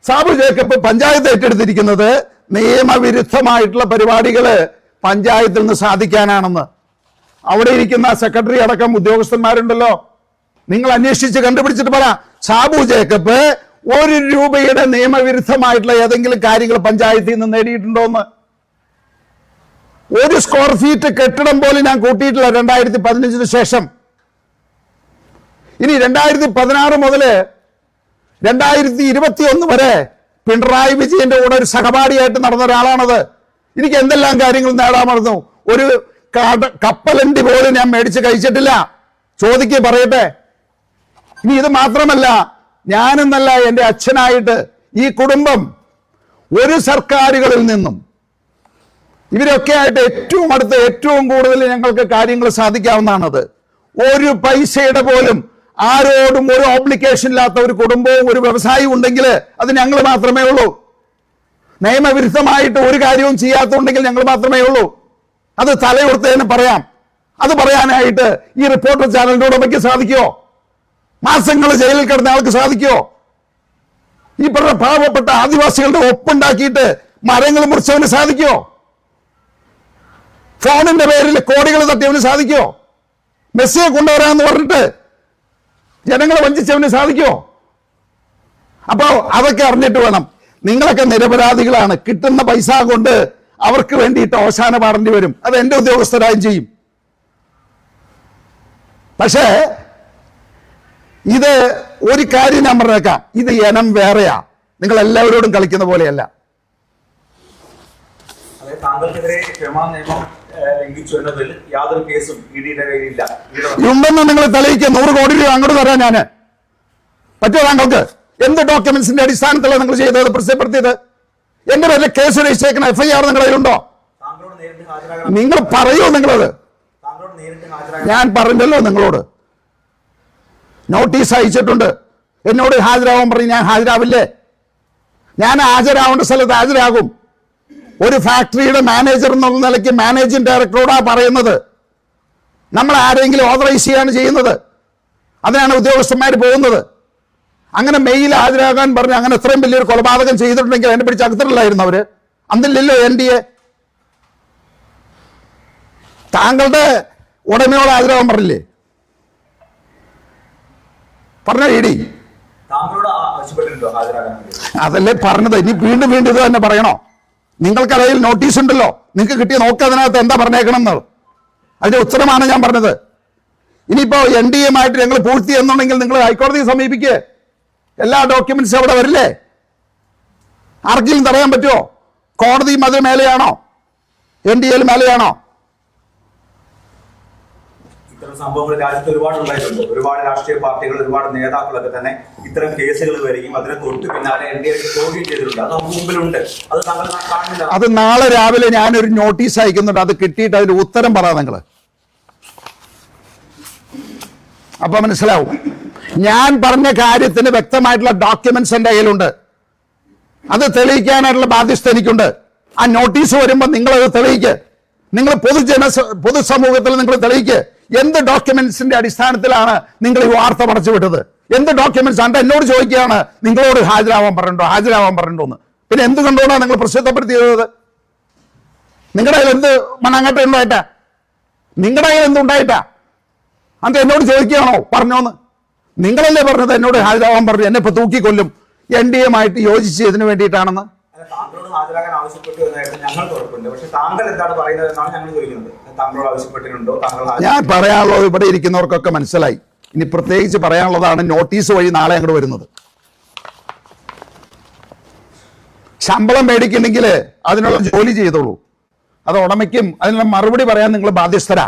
സാബു ജേക്കബ് പഞ്ചായത്ത് ഏറ്റെടുത്തിരിക്കുന്നത് നിയമവിരുദ്ധമായിട്ടുള്ള പരിപാടികൾ പഞ്ചായത്തിൽ നിന്ന് സാധിക്കാനാണെന്ന്. അവിടെ ഇരിക്കുന്ന സെക്രട്ടറി അടക്കം ഉദ്യോഗസ്ഥന്മാരുണ്ടല്ലോ. നിങ്ങൾ അന്വേഷിച്ച് കണ്ടുപിടിച്ചിട്ട് പറ. സാബു ജേക്കബ് ഒരു രൂപയുടെ നിയമവിരുദ്ധമായിട്ടുള്ള ഏതെങ്കിലും കാര്യങ്ങൾ പഞ്ചായത്തിൽ നിന്ന് നേടിയിട്ടുണ്ടോ എന്ന്. ഒരു സ്ക്വയർ ഫീറ്റ് കെട്ടിടം പോലും ഞാൻ കൂട്ടിയിട്ടില്ല രണ്ടായിരത്തി പതിനഞ്ചിന് ശേഷം. ഇനി രണ്ടായിരത്തി പതിനാറ് മുതൽ രണ്ടായിരത്തി ഇരുപത്തി ഒന്ന് വരെ പിണറായി വിജയന്റെ കൂടെ ഒരു സഹപാഠിയായിട്ട് നടന്ന ഒരാളാണത്. എനിക്ക് എന്തെല്ലാം കാര്യങ്ങൾ നേടാമായിരുന്നു ഒരു കപ്പലണ്ടി പോലും ഞാൻ മേടിച്ച് കഴിച്ചിട്ടില്ല. ചോദിക്കേ പറയട്ടെ. ഇനി ഇത് മാത്രമല്ല ഞാനെന്നല്ല എന്റെ അച്ഛനായിട്ട് ഈ കുടുംബം ഒരു സർക്കാരുകളിൽ നിന്നും ഇവരൊക്കെ ആയിട്ട് ഏറ്റവും അടുത്ത് ഏറ്റവും കൂടുതൽ ഞങ്ങൾക്ക് കാര്യങ്ങൾ സാധിക്കാവുന്നതാണത്. ഒരു പൈസയുടെ പോലും ആരോടും ഒരു ഓബ്ലിക്കേഷൻ ഇല്ലാത്ത ഒരു കുടുംബവും ഒരു വ്യവസായവും ഉണ്ടെങ്കിൽ അത് ഞങ്ങൾ മാത്രമേ ഉള്ളൂ. നിയമവിരുദ്ധമായിട്ട് ഒരു കാര്യവും ചെയ്യാത്തുണ്ടെങ്കിൽ ഞങ്ങൾ മാത്രമേ ഉള്ളൂ. അത് തലയുർത്തേന് പറയാം. അത് പറയാനായിട്ട് ഈ റിപ്പോർട്ടർ ചാനലിന്റെ ഉടമയ്ക്ക് സാധിക്കുമോ മാസങ്ങൾ ജയിലിൽ കിടന്ന ആൾക്ക് സാധിക്കുമോ ഈ പറഞ്ഞ പാവപ്പെട്ട ആദിവാസികളുടെ ഒപ്പുണ്ടാക്കിയിട്ട് മരങ്ങൾ മുറിച്ചവന് സാധിക്കുമോ ഫോണിന്റെ പേരിൽ കോടികൾ തട്ടിയവന് സാധിക്കുമോ? മെസ്സിയെ കൊണ്ടുവരാന്ന് പറഞ്ഞിട്ട് ജനങ്ങളെ വഞ്ചിച്ചവന് സാധിക്കുമോ? അപ്പോ അതൊക്കെ അറിഞ്ഞിട്ട് വേണം. നിങ്ങളൊക്കെ നിരപരാധികളാണ്. കിട്ടുന്ന പൈസ കൊണ്ട് അവർക്ക് വേണ്ടിയിട്ട് അവസാന പാടേണ്ടി വരും. അത് എന്റെ ഉദ്യോഗസ്ഥരായും ചെയ്യും. പക്ഷേ ഇത് ഒരു കാര്യം ഞാൻ പറഞ്ഞേക്കാം. ഇത് ഇനം വേറെയാ. നിങ്ങൾ എല്ലാവരോടും കളിക്കുന്ന പോലെയല്ല. താങ്കൾക്കെതിരെ ക്ഷമാ നിയമം ലംഘിച്ചു എന്നതിൽ യാതൊരു കേസും ഇ ഡിയുടെ കയ്യിലില്ല. ഉണ്ടെന്ന് നിങ്ങൾ തെളിയിക്കുക. നൂറ് കോടി രൂപ അങ്ങോട്ട് തരാം ഞാൻ. പറ്റുമോ താങ്കൾക്ക്? എന്ത് ഡോക്യുമെന്റ്സിന്റെ അടിസ്ഥാനത്തിലാണ് നിങ്ങൾ ചെയ്തത് പ്രസിദ്ധപ്പെടുത്തിയത് എന്റെ പേരിൽ കേസ് രജിസ്റ്റേക്കുന്ന എഫ് ഐ ആർ നിങ്ങളുടെ കയ്യിലുണ്ടോ? നിങ്ങൾ പറയൂ നിങ്ങളത്? ഞാൻ പറഞ്ഞല്ലോ നിങ്ങളോട്. നോട്ടീസ് അയച്ചിട്ടുണ്ട്. എന്നോട് ഹാജരാവാൻ പറഞ്ഞ്. ഞാൻ ഹാജരാവില്ലേ? ഞാൻ ഹാജരാവേണ്ട സ്ഥലത്ത് ഹാജരാകും. ഒരു ഫാക്ടറിയുടെ മാനേജർ എന്നുള്ള നിലയ്ക്ക് മാനേജിംഗ് ഡയറക്ടറോടാ പറയുന്നത്. നമ്മൾ ആരെങ്കിലും ഓതറൈസ് ചെയ്യാണ് ചെയ്യുന്നത്. അതിനാണ് ഉദ്യോഗസ്ഥന്മാർ പോകുന്നത്. അങ്ങനെ മെയിൽ ഹാജരാകാൻ പറഞ്ഞ് അങ്ങനെ ഇത്രയും വലിയൊരു കൊലപാതകം ചെയ്തിട്ടുണ്ടെങ്കിൽ അതിനെ പിടിച്ച് അകത്തിട്ടില്ലായിരുന്നു അവർ? അന്നില്ലല്ലോ എൻ ഡി എ. താങ്കളുടെ ഉടമയോട് ആഗ്രഹം പറഞ്ഞില്ലേ? പറഞ്ഞ ഇടി അതല്ലേ പറഞ്ഞത്. ഇനി വീണ്ടും വീണ്ടും ഇത് തന്നെ പറയണോ? നിങ്ങൾക്കറിയിൽ നോട്ടീസ് ഉണ്ടല്ലോ. നിങ്ങൾക്ക് കിട്ടിയ നോക്കുക അതിനകത്ത് എന്താ പറഞ്ഞേക്കണം എന്ന് അതിന്റെ ഉത്തരമാണ് ഞാൻ പറഞ്ഞത്. ഇനിയിപ്പോ എൻ ഡി എമായിട്ട് ഞങ്ങൾ പൂഴ്ത്തി എന്നുണ്ടെങ്കിൽ നിങ്ങൾ ഹൈക്കോടതിയെ സമീപിക്കുക എല്ലാ ഡോക്യുമെന്റ്സും അവിടെ വരില്ലേ? ആർക്കെങ്കിലും തടയാൻ പറ്റുമോ കോടതിയും അതിന് മേലെയാണോ? എൻ ഡി എയിൽ മേലെയാണോ? ഇത്തരം സംഭവങ്ങൾ രാജ്യത്ത് ഒരുപാട് ഉണ്ടായിട്ടുണ്ട്. ഒരുപാട് രാഷ്ട്രീയ പാർട്ടികൾ ഒരുപാട് നേതാക്കളൊക്കെ തന്നെ ഇത്തരം കേസുകൾ വരികയും അതിനെ തൊട്ട് പിന്നാലെ എൻ ഡി എ ചോദ്യം ചെയ്തിട്ടുണ്ട്. അത് മുമ്പിലുണ്ട്. അത് കാണുന്നില്ല അത് നാളെ രാവിലെ ഞാനൊരു നോട്ടീസ് അയക്കുന്നുണ്ട്. അത് കിട്ടിയിട്ട് അതിന് ഉത്തരം പറ നിങ്ങൾ അപ്പൊ മനസ്സിലാവും. ഞാൻ പറഞ്ഞ കാര്യത്തിന് വ്യക്തമായിട്ടുള്ള ഡോക്യുമെന്റ്സ് എന്റെ കയ്യിലുണ്ട്. അത് തെളിയിക്കാനായിട്ടുള്ള ബാധ്യസ്ഥ എനിക്കുണ്ട്. ആ നോട്ടീസ് വരുമ്പോൾ നിങ്ങളത് അത് തെളിയിക്ക്. നിങ്ങൾ പൊതുജന പൊതുസമൂഹത്തിൽ നിങ്ങൾ തെളിയിക്ക്. എന്ത് ഡോക്യുമെന്റ്സിന്റെ അടിസ്ഥാനത്തിലാണ് നിങ്ങൾ ഈ വാർത്ത പടച്ചു വിട്ടത് എന്ത് ഡോക്യുമെന്റ്സ്? ആണ് എന്നോട് ചോദിക്കുകയാണ്. നിങ്ങളോട് ഹാജരാവാൻ പറഞ്ഞിട്ടോ ഹാജരാവാൻ പറഞ്ഞിട്ടോ എന്ന്. പിന്നെ എന്ത് കണ്ടുകൊണ്ടാണ് നിങ്ങൾ പ്രസിദ്ധപ്പെടുത്തിയത്? നിങ്ങളുടെ കയ്യിൽ എന്ത് മണങ്ങട്ട ഉണ്ടായിട്ടാ? നിങ്ങളുടെ കയ്യിൽ എന്തുണ്ടായിട്ടാ അത് എന്നോട് ചോദിക്കുകയാണോ? പറഞ്ഞോന്ന് നിങ്ങളല്ലേ പറഞ്ഞത് എന്നോട് ഹാജരാവാൻ പറഞ്ഞു. എന്നെ ഇപ്പൊ തൂക്കിക്കൊല്ലും. എൻ ഡി ആയിട്ട് യോജിച്ച് ഇതിനു വേണ്ടിയിട്ടാണെന്ന്. താങ്കളോട് ഹാജരാകാൻ ആവശ്യപ്പെട്ടു എന്നായിരുന്നു ഞങ്ങൾക്ക് ഉറപ്പുണ്ട്. പക്ഷെ താങ്കൾ എന്താണ് പറയുന്നത് എന്നാണ് ഞങ്ങൾ ചോദിക്കുന്നത്. താങ്കളോട് ആവശ്യപ്പെട്ടിട്ടുണ്ടോ? താങ്കൾ ഞാൻ പറയാനുള്ളത് ഇവിടെ ഇരിക്കുന്നവർക്കൊക്കെ മനസ്സിലായി. ഇനി പ്രത്യേകിച്ച് പറയാനുള്ളതാണ് നോട്ടീസ് വഴി നാളെ അങ്ങോട്ട് വരുന്നത്. ശമ്പളം മേടിക്കണമെങ്കിൽ അതിനുള്ള ജോലി ചെയ്തോളൂ. അത് ഉടമയ്ക്കും അതിനുള്ള മറുപടി പറയാൻ നിങ്ങൾ ബാധ്യസ്ഥരാ.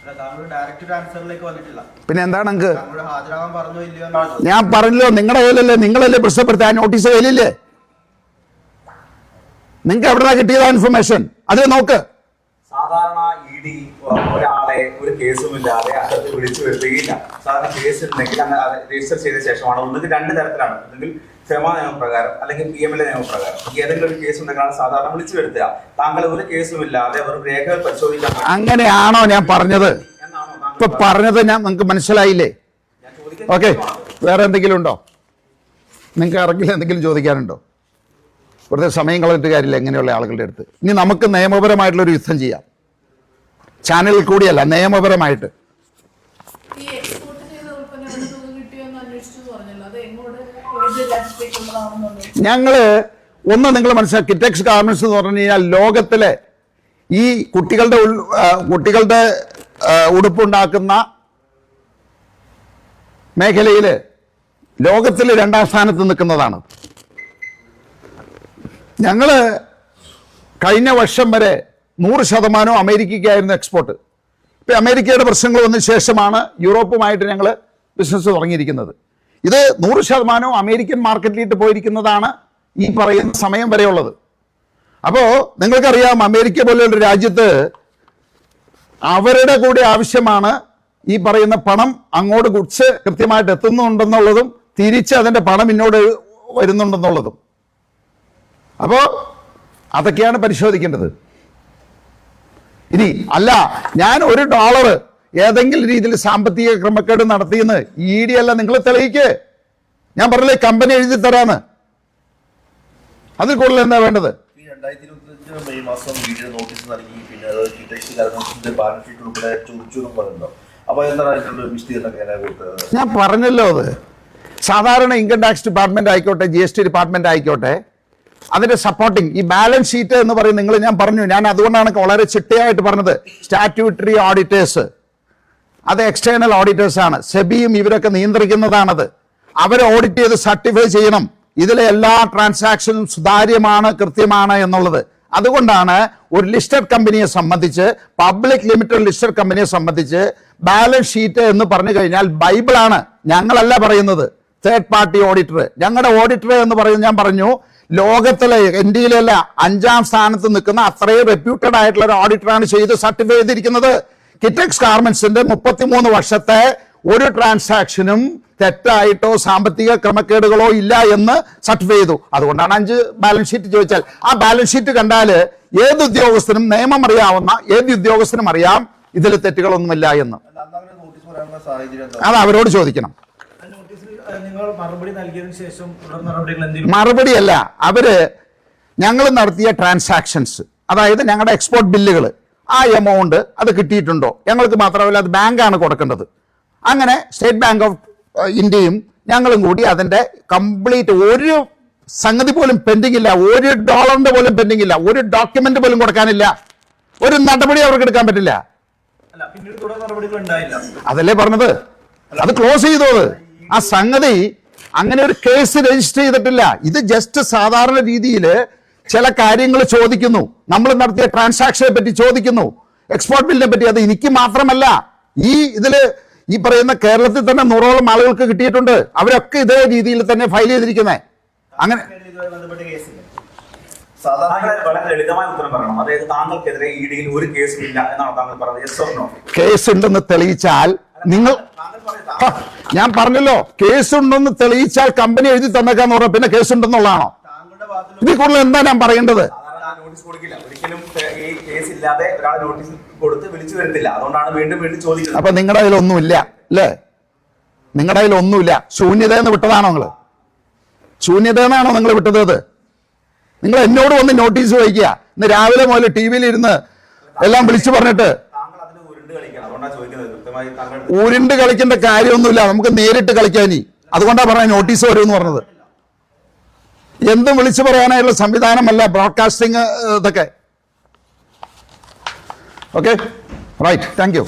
അല്ല, താങ്കൾ ഡയറക്റ്റ് ആൻസറിലേക്ക് വന്നിട്ടില്ല. പിന്നെ എന്താണ് നിങ്ങൾക്ക് ഞാൻ പറഞ്ഞല്ലോ നിങ്ങളുടെ കയ്യിലല്ലേ നിങ്ങളല്ലേ പ്രശ്നപ്പെടുത്തി ആ നോട്ടീസ് കയ്യിലില്ലേ? നിങ്ങൾക്ക് എവിടെ കിട്ടിയതാ ഇൻഫർമേഷൻ അത് നോക്ക്. സാധാരണ ഇ ഡി ഒരാളെ ഒരു കേസുമില്ലാതെ അകത്ത് വിളിച്ചു വരുത്തുകയില്ല സാധാരണ കേസ് ഉണ്ടെങ്കിൽ അങ്ങനെ അത് രജിസ്റ്റർ ചെയ്ത ശേഷമാണ്. ഒന്നുകിൽ രണ്ട് തരത്തിലാണ്. ഒന്നുകിൽ ഫെമ നിയമപ്രകാരം അല്ലെങ്കിൽ പി എം എൽ എ നിയമപ്രകാരം ഏതെങ്കിലും ഒരു കേസ് ഉണ്ടെങ്കിലാണ് സാധാരണ വിളിച്ചു വരുത്തുക. താങ്കൾ ഒരു കേസുമില്ലാതെ വെറും രേഖകൾ പരിശോധിക്കാൻ അങ്ങനെയാണോ ഞാൻ പറഞ്ഞത്? ഇപ്പൊ പറഞ്ഞത് ഞാൻ നിങ്ങൾക്ക് മനസ്സിലായില്ലേ? ഓക്കെ വേറെ എന്തെങ്കിലും ഉണ്ടോ? നിങ്ങൾക്ക് ഇറങ്ങിൽ എന്തെങ്കിലും ചോദിക്കാനുണ്ടോ? വെറുതെ സമയം കളഞ്ഞിട്ട് കാര്യമില്ല എങ്ങനെയുള്ള ആളുകളുടെ അടുത്ത്. ഇനി നമുക്ക് നിയമപരമായിട്ടുള്ള ഒരു യുദ്ധം ചെയ്യാം. ചാനലിൽ കൂടിയല്ല നിയമപരമായിട്ട്. ഞങ്ങൾ ഒന്ന് നിങ്ങൾ മനസ്സിലാക്കി കിറ്റക്സ് ഗാർമെന്റ്സ് എന്ന് പറഞ്ഞു കഴിഞ്ഞാൽ ലോകത്തിലെ ഈ കുട്ടികളുടെ ഉൾ കുട്ടികളുടെ ഉടുപ്പുണ്ടാക്കുന്ന മേഖലയിൽ ലോകത്തിൽ രണ്ടാം സ്ഥാനത്ത് നിൽക്കുന്നതാണ്. ഞങ്ങൾ കഴിഞ്ഞ വർഷം വരെ നൂറ് ശതമാനവും അമേരിക്കയ്ക്കായിരുന്നു എക്സ്പോർട്ട്. ഇപ്പം അമേരിക്കയുടെ പ്രശ്നങ്ങൾ വന്ന ശേഷമാണ് യൂറോപ്പുമായിട്ട് ഞങ്ങൾ ബിസിനസ് തുടങ്ങിയിരിക്കുന്നത്. ഇത് നൂറ് ശതമാനവും അമേരിക്കൻ മാർക്കറ്റിലേക്ക് പോയിരിക്കുന്നതാണ് ഈ പറയുന്ന സമയം വരെയുള്ളത്. അപ്പോൾ നിങ്ങൾക്കറിയാം അമേരിക്ക പോലെയുള്ള രാജ്യത്ത് അവരുടെ കൂടി ആവശ്യമാണ് ഈ പറയുന്ന പണം അങ്ങോട്ട് കുറിച്ച് കൃത്യമായിട്ട് എത്തുന്നുണ്ടെന്നുള്ളതും തിരിച്ച് അതിന്റെ പണം ഇന്നോട് വരുന്നുണ്ടെന്നുള്ളതും. അപ്പോൾ അതൊക്കെയാണ് പരിശോധിക്കേണ്ടത്. ഇനി അല്ല ഞാൻ ഒരു ഡോളർ ഏതെങ്കിലും രീതിയിൽ സാമ്പത്തിക ക്രമക്കേട് നടത്തിയെന്ന് ഇ ഡി അല്ല നിങ്ങൾ തെളിയിക്ക്. ഞാൻ പറഞ്ഞില്ലേ കമ്പനി എഴുതി തരാന്ന്. അതിൽ കൂടുതൽ എന്താ വേണ്ടത്? ഈ രണ്ടായിരത്തി ഇരുപത്തിയഞ്ച് മെയ് മാസം വീഡിയോ നോട്ടീസ് നൽകി പിന്നെ അത് ടിറ്റക്സ് ഗവൺമെന്റിന്റെ ബാലൻസ് ഷീറ്റ് ഉൾപ്പെടെ ചോദിച്ചു എന്നും പറയുന്നുണ്ടോ അപ്പൊ എന്താണ് അതിനുള്ള വിശദീകരണം ഞാൻ പറഞ്ഞല്ലോ അത്. സാധാരണ ഇൻകം ടാക്സ് ഡിപ്പാർട്ട്മെന്റ് ആയിക്കോട്ടെ ജി എസ് ടി ഡിപ്പാർട്ട്മെന്റ് ആയിക്കോട്ടെ അതിന്റെ സപ്പോർട്ടിങ് ഈ ബാലൻസ് ഷീറ്റ് എന്ന് പറയും നിങ്ങൾ ഞാൻ പറഞ്ഞു. ഞാൻ അതുകൊണ്ടാണ് വളരെ ചിട്ടയായിട്ട് പറഞ്ഞത്. സ്റ്റാറ്റ്യൂട്ടറി ഓഡിറ്റേഴ്സ് അത് എക്സ്റ്റേണൽ ഓഡിറ്റേഴ്സ് ആണ്. സെബിയും ഇവരൊക്കെ നിയന്ത്രിക്കുന്നതാണത്. അവരെ ഓഡിറ്റ് ചെയ്ത് സർട്ടിഫൈ ചെയ്യണം. ഇതിലെ എല്ലാ ട്രാൻസാക്ഷനും സുതാര്യമാണ് കൃത്യമാണ് എന്നുള്ളത്. അതുകൊണ്ടാണ് ഒരു ലിസ്റ്റഡ് കമ്പനിയെ സംബന്ധിച്ച് പബ്ലിക് ലിമിറ്റഡ് ലിസ്റ്റഡ് കമ്പനിയെ സംബന്ധിച്ച് ബാലൻസ് ഷീറ്റ് എന്ന് പറഞ്ഞു കഴിഞ്ഞാൽ ബൈബിളാണ് ഞങ്ങളല്ല പറയുന്നത്. തേർഡ് പാർട്ടി ഓഡിറ്റർ ഞങ്ങളുടെ ഓഡിറ്റർ എന്ന് പറയുന്നത് ഞാൻ പറഞ്ഞു ലോകത്തിലെ ഇന്ത്യയിലല്ല അഞ്ചാം സ്ഥാനത്ത് നിൽക്കുന്ന അത്രയും റെപ്യൂട്ടഡ് ആയിട്ടുള്ള ഒരു ഓഡിറ്ററാണ് ചെയ്ത് സർട്ടിഫൈ ചെയ്തിരിക്കുന്നത്. കിറ്റക്സ് ഗാർമെന്റ്സിന്റെ മുപ്പത്തിമൂന്ന് വർഷത്തെ ഒരു ട്രാൻസാക്ഷനും തെറ്റായിട്ടോ സാമ്പത്തിക ക്രമക്കേടുകളോ ഇല്ല എന്ന് സർട്ടിഫൈ ചെയ്തു. അതുകൊണ്ടാണ് അഞ്ച് ബാലൻസ് ഷീറ്റ് ചോദിച്ചാൽ. ആ ബാലൻസ് ഷീറ്റ് കണ്ടാൽ ഏത് ഉദ്യോഗസ്ഥനും നിയമം അറിയാവുന്ന ഏത് ഉദ്യോഗസ്ഥനും അറിയാം ഇതിൽ തെറ്റുകളൊന്നുമില്ല എന്ന്. അത് അവരോട് ചോദിക്കണം. നിങ്ങൾ മറുപടി നൽകിയതിനു ശേഷം തുടർ നടപടികൾ എന്തെങ്കിലും മറുപടിയല്ല അവർ ഞങ്ങൾ നടത്തിയ ട്രാൻസാക്ഷൻസ് അതായത് ഞങ്ങളുടെ എക്സ്പോർട്ട് ബില്ലുകൾ ആ എമൗണ്ട് അത് കിട്ടിയിട്ടുണ്ടോ? ഞങ്ങൾക്ക് മാത്രമല്ല അത് ബാങ്കാണ് കൊടുക്കേണ്ടത്. അങ്ങനെ സ്റ്റേറ്റ് ബാങ്ക് ഓഫ് ഇന്ത്യയും ഞങ്ങളും കൂടി അതിന്റെ കംപ്ലീറ്റ് ഒരു സംഗതി പോലും പെൻഡിങ് ഇല്ല. ഒരു ഡോളറിന്റെ പോലും പെൻഡിങ് ഇല്ല. ഒരു ഡോക്യുമെന്റ് പോലും കൊടുക്കാനില്ല. ഒരു നടപടി അവർക്ക് എടുക്കാൻ പറ്റില്ല. അതല്ലേ പറഞ്ഞത്? അത് ക്ലോസ് ചെയ്തോ അത്? ആ സംഗതി അങ്ങനെ ഒരു കേസ് രജിസ്റ്റർ ചെയ്തിട്ടില്ല. ഇത് ജസ്റ്റ് സാധാരണ രീതിയിൽ ചില കാര്യങ്ങൾ ചോദിക്കുന്നു. നമ്മൾ നടത്തിയ ട്രാൻസാക്ഷനെ പറ്റി ചോദിക്കുന്നു. എക്സ്പോർട്ട് ബില്ലിനെ പറ്റി അത് എനിക്ക് മാത്രമല്ല. ഈ ഇതിൽ ഈ പറയുന്ന കേരളത്തിൽ തന്നെ നൂറോളം ആളുകൾക്ക് കിട്ടിയിട്ടുണ്ട്. അവരൊക്കെ ഇതേ രീതിയിൽ തന്നെ ഫയൽ ചെയ്തിരിക്കുന്നത് അങ്ങനെ കേസും ഉണ്ടെന്ന് തെളിയിച്ചാൽ നിങ്ങൾ ഞാൻ പറഞ്ഞല്ലോ കേസുണ്ടെന്ന് തെളിയിച്ചാൽ കമ്പനി എഴുതി തന്നേക്കാന്ന് പറഞ്ഞ പിന്നെ കേസുണ്ടെന്നുള്ളതാണോ? ഇതിൽ കൂടുതൽ എന്താ ഞാൻ പറയേണ്ടത്? നോട്ടീസ് കൊടുക്കില്ല. ഒരിക്കലും ഈ കേസ് ഇല്ലാതെ ഒരാൾ നോട്ടീസ് കൊടുത്ത് വിളിച്ചു അതുകൊണ്ടാണ് വീണ്ടും വീണ്ടും ചോദിക്കുന്നത് അപ്പൊ നിങ്ങളുടെ കയ്യിലൊന്നുമില്ല അല്ലേ? നിങ്ങളുടെ കയ്യിലൊന്നുമില്ല ശൂന്യത എന്ന് വിട്ടതാണോ നിങ്ങൾ ശൂന്യത എന്നാണോ നിങ്ങൾ വിട്ടത് അത്? നിങ്ങൾ എന്നോട് വന്ന് നോട്ടീസ് വയ്ക്കുക ഇന്ന് രാവിലെ മുതൽ ടി വിയിൽ ഇരുന്ന് എല്ലാം വിളിച്ചു പറഞ്ഞിട്ട് ഉരുണ്ട് കളിക്കേണ്ട കാര്യമൊന്നുമില്ല. നമുക്ക് നേരിട്ട് കളിക്കാനി അതുകൊണ്ടാണ് പറയാൻ നോട്ടീസ് വരുമെന്ന് പറഞ്ഞത്. എന്തും വിളിച്ചു പറയാനായുള്ള സംവിധാനമല്ല ബ്രോഡ്കാസ്റ്റിംഗ് ഇതൊക്കെ. Okay right thank you